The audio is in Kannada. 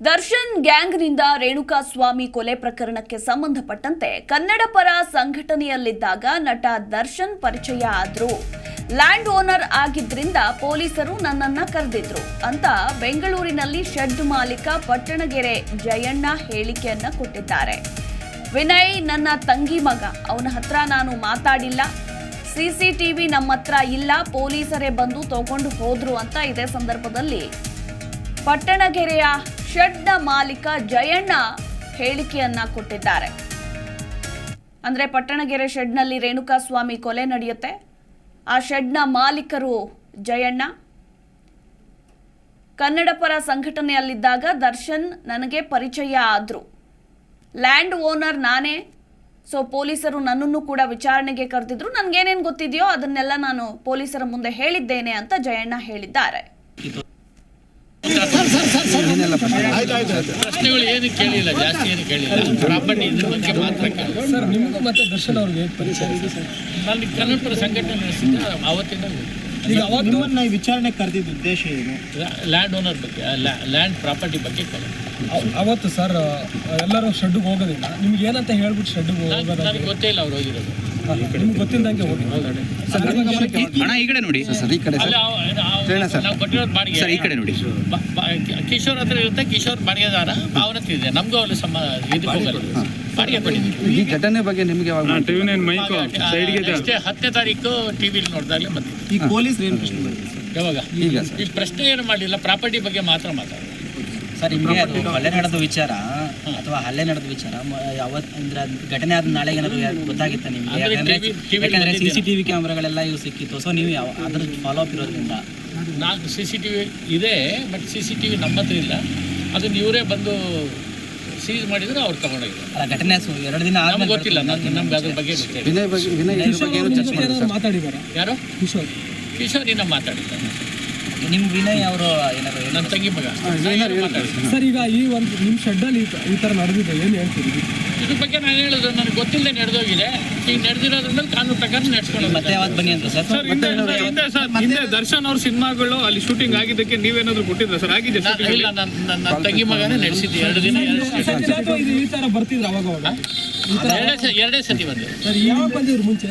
ದರ್ಶನ್ ಗ್ಯಾಂಗ್ನಿಂದ ರೇಣುಕಾಸ್ವಾಮಿ ಕೊಲೆ ಪ್ರಕರಣಕ್ಕೆ ಸಂಬಂಧಪಟ್ಟಂತೆ ಕನ್ನಡ ಪರ ಸಂಘಟನೆಯಲ್ಲಿದ್ದಾಗ ನಟ ದರ್ಶನ್ ಪರಿಚಯ ಆದ್ರು. ಲ್ಯಾಂಡ್ ಓನರ್ ಆಗಿದ್ರಿಂದ ಪೊಲೀಸರು ನನ್ನನ್ನ ಕರೆದಿದ್ರು ಅಂತ ಬೆಂಗಳೂರಿನಲ್ಲಿ ಶೆಡ್ ಮಾಲೀಕ ಪಟ್ಟಣಗೆರೆ ಜಯಣ್ಣ ಹೇಳಿಕೆಯನ್ನ ಕೊಟ್ಟಿದ್ದಾರೆ. ವಿನಯ್ ನನ್ನ ತಂಗಿ ಮಗ, ಅವನ ಹತ್ರ ನಾನು ಮಾತಾಡಿಲ್ಲ. ಸಿಸಿಟಿವಿ ನಮ್ಮ ಹತ್ರ ಇಲ್ಲ, ಪೊಲೀಸರೇ ಬಂದು ತಗೊಂಡು ಹೋದ್ರು ಅಂತ ಇದೇ ಸಂದರ್ಭದಲ್ಲಿ ಪಟ್ಟಣಗೆರೆಯ ಶೆಡ್ನ ಮಾಲೀಕ ಜಯಣ್ಣ ಹೇಳಿಕೆಯನ್ನ ಕೊಟ್ಟಿದ್ದಾರೆ. ಅಂದ್ರೆ ಪಟ್ಟಣಗೆರೆ ಶೆಡ್ನಲ್ಲಿ ರೇಣುಕಾಸ್ವಾಮಿ ಕೊಲೆ ನಡೆಯುತ್ತೆ. ಆ ಶೆಡ್ನ ಮಾಲೀಕರು ಜಯಣ್ಣ. ಕನ್ನಡ ಪರ ಸಂಘಟನೆಯಲ್ಲಿದ್ದಾಗ ದರ್ಶನ್ ನನಗೆ ಪರಿಚಯ ಆದ್ರು. ಲ್ಯಾಂಡ್ ಓನರ್ ನಾನೇ. ಸೊ ಪೊಲೀಸರು ನನ್ನನ್ನು ಕೂಡ ವಿಚಾರಣೆಗೆ ಕರೆದಿದ್ರು. ನನಗೇನೇನು ಗೊತ್ತಿದೆಯೋ ಅದನ್ನೆಲ್ಲ ನಾನು ಪೊಲೀಸರ ಮುಂದೆ ಹೇಳಿದ್ದೇನೆ ಅಂತ ಜಯಣ್ಣ ಹೇಳಿದ್ದಾರೆ. ಪ್ರಶ್ನೆಗಳು ಏನು ಕೇಳಿಲ್ಲ ಜಾಸ್ತಿ ಏನು ಕೇಳಿಲ್ಲ ಪ್ರಾಪರ್ಟಿ ಇದ್ರ ಬಗ್ಗೆ ಮಾತ್ರ ಸರ್ ನಿಮಗೂ ಮತ್ತೆ ದರ್ಶನ್ ಅವ್ರಿಗೆ ಪರಿಚಯ ನಾನು ಕನ್ನಡ ಪರ ಸಂಘಟನೆ ನಡೆಸಿದ್ದೆ ಅವತ್ತಿನ ಈಗ ಅವತ್ತು ನಾವು ವಿಚಾರಣೆ ಕರೆದಿದ್ದ ಉದ್ದೇಶ ಏನು ಲ್ಯಾಂಡ್ ಓನರ್ ಬಗ್ಗೆ ಲ್ಯಾಂಡ್ ಪ್ರಾಪರ್ಟಿ ಬಗ್ಗೆ ಅವತ್ತು ಸರ್, ಎಲ್ಲರೂ ಶೆಡ್ಗೆ ಹೋಗೋದಿಲ್ಲ. ನಿಮ್ಗೆ ಏನಂತ ಹೇಳ್ಬಿಟ್ಟು ಶೆಡ್ಗೆ ಹೋಗೋದಂತ ನನಗೆ ಗೊತ್ತೇ ಇಲ್ಲ ಅವ್ರು ಹೋಗಿರೋದು. ನಿಮ್ಗೆ ಗೊತ್ತಿಲ್ಲದಂಗೆ ಹೋಗಿ ಹಣ ಈ ಕಡೆ ನೋಡಿ. ಸರ್ ಈ ಕಡೆ ನಾವು ಕೊಟ್ಟಿರೋದು ಬಾಡಿಗೆ. ಸರ್ ಈ ಕಡೆ ನೋಡಿ. ಕಿಶೋರ್ ಹತ್ರ ಇರುತ್ತೆ ಕಿಶೋರ್ ಬಾಡಿಗೆದಾರ ಅವನ ಹತ್ರ ಇದೆ. ನಮಗೂ ಅಲ್ಲಿ ಸಮ ಇದು ಬಾಡಿಗೆ ಕೊಟ್ಟಿದ್ದೀವಿ ಈ ಘಟನೆ ಬಗ್ಗೆ ನಿಮಗೆ ಅಷ್ಟೇ ಹತ್ತನೇ ತಾರೀಕು ಟಿವಿಲಿ ನೋಡಿದಾಗಲೇ ಮತ್ತೆ ಈ ಪೊಲೀಸ್? ಯಾವಾಗ? ಈಗ ಈ ಪ್ರಶ್ನೆ ಏನು ಮಾಡಲಿಲ್ಲ ಪ್ರಾಪರ್ಟಿ ಬಗ್ಗೆ ಮಾತ್ರ ಮಾತಾಡೋದು ಸರ್ ಅದು ಕೊಲೆ ನಡೆದ ವಿಚಾರ. ಅಥವಾ ಹಲ್ಲೆ ನಡೆದ ವಿಚಾರ. ಮ- ಯಾವತ್ ಅಂದ್ರೆ ಘಟನೆ ಆದ ನಾಳೆ ಏನಾದ್ರು ಗೊತ್ತಾಗಿತ್ತ ನಿಮ್ಗೆ? ಅಂದ್ರೆ ಯಾಕಂದ್ರೆ ಯಾಕಂದ್ರೆ ಸಿ? ಸಿ ಟಿವಿ ಕ್ಯಾಮ್ರಾಗಳೆಲ್ಲ ಇವು ಸಿಕ್ಕಿತ್ತು. ಸೊ ನೀವು ಯಾವ ಅದ್ರ ಫಾಲೋ ಅಪ್ ಇರೋದ್ರಿಂದ. ನಾಲ್ಕು ಸಿ ಸಿ ಟಿ ವಿ ಇದೆ but C C T V ನಮ್ಮ ಹತ್ರ ಇಲ್ಲ. ಅದನ್ನ ಇವರೇ ಬಂದು ಸೀಸ್ ಮಾಡಿದ್ರೆ ಅವ್ರು ತಗೊಂಡೋಗಿದ್ದಾರೆ. ಅಲ್ಲ ಘಟನೆ ಸು- ಎರಡು ದಿನ ಆದ್ರೆ ಆದ್ಮೇಲೆ ಗೊತ್ತಿಲ್ಲ ನಾನು ನಮ್ಗೆ ಅದ್ರ ಬಗ್ಗೆ ಗೊತ್ತಿಲ್ಲ. ವಿನಯ್ ಬಗ್ಗೆ ವಿನಯ್ ಯಾರು? ಕಿಶೋರ್. ಕಿಶೋರ್ ಇನ್ನ ಮಾತಾಡಿದ್ದಾರೆ ನಿಮ್ ವಿನಯ್ ಅವರು ಏನಾದ್ರು ನನ್ನ ತಂಗಿ ಮಗ ಸರ್ ಈಗ ಈ ಒಂದು ನಿಮ್ಮ ಶೆಡ್ಡಲ್ಲಿ ಈ ಥರ ನಡೆದಿದೆ ಏನು ಹೇಳ್ತೀರಿ ಇದ್ರ ಬಗ್ಗೆ ನಾನು ಹೇಳಿದ್ರೆ ನನಗೆ ಗೊತ್ತಿಲ್ಲದೆ ನಡೆದೋಗಿದೆ ಈಗ ನಡೆದಿರೋದ್ರ ಮೇಲೆ ಕಾನೂನು ಪ್ರಕಾರ ನಡೆಸ್ಕೊಂಡು ಮತ್ತೆ ಯಾವತ್ತು ಬನ್ನಿ ಅಂತ ಸರ್ ಹಿಂದೆ ಹಿಂದೆ ಸರ್ ಹಿಂದೆ ದರ್ಶನ್ ಅವ್ರ ಸಿನಿಮಾಗಳು ಅಲ್ಲಿ ಶೂಟಿಂಗ್ ಆಗಿದ್ದಕ್ಕೆ ನೀವೇನಾದ್ರು ಕೊಟ್ಟಿದ್ರೆ ಸರ್ ಆಗಿದೆ ನಾನು ಇಲ್ಲ ನನ್ನ ನನ್ನ ತಂಗಿ ಮಗನೇ ನಡೆಸಿದ್ದೆ ಎರಡು ದಿನ ಎರಡು ಸತಿ. ಇದು ಈ ಥರ ಬರ್ತಿದ್ರು ಅವಾಗ ಅವಾಗ ಎರಡೇ ಸ- ಎರಡೇ ಸತಿ ಬಂದೆ ಸರ್ ಯಾವಾಗ ಬಂದಿದ್ರು ಮುಂಚೆ